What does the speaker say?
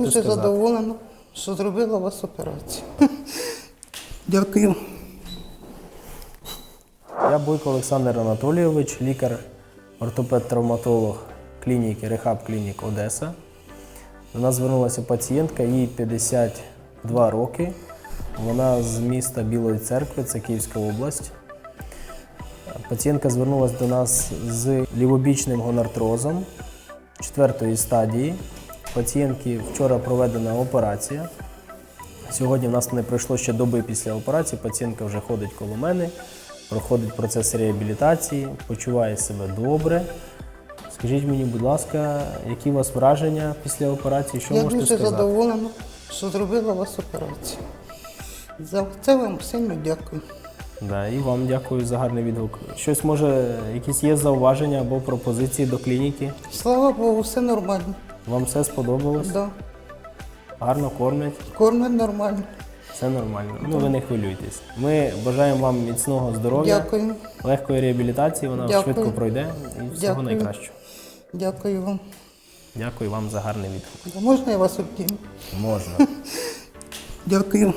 можете дуже сказати? задоволена, що зробила у вас операцію. Дякую. Я Бойко Олександр Анатолійович, лікар, ортопед-травматолог клініки Рехаб Клінік Одеса. До нас звернулася пацієнтка, їй 52 роки. Вона з міста Білої церкви, це Київська область. Пацієнтка звернулася до нас з лівобічним гонартрозом четвертої стадії. Пацієнтки вчора проведена операція. Сьогодні в нас не пройшло ще доби після операції. Пацієнтка вже ходить коло мене, проходить процес реабілітації, почуває себе добре. Скажіть мені, будь ласка, які у вас враження після операції? Що Я можете дуже сказати? задоволена, що зробила вас операцію. За це вам сильно дякую. Да, і вам дякую за гарний відгук. Щось може, якісь є зауваження або пропозиції до клініки? Слава Богу, все нормально. Вам все сподобалось? Да. Гарно кормлять? Кормлять нормально. Все нормально. Ну ви не хвилюйтесь. Ми бажаємо вам міцного здоров'я, Дякую. легкої реабілітації, вона Дякую. швидко пройде і всього Дякую. найкращого. Дякую вам. Дякую вам за гарний відгук. Можна я вас обійму? Можна. Дякую.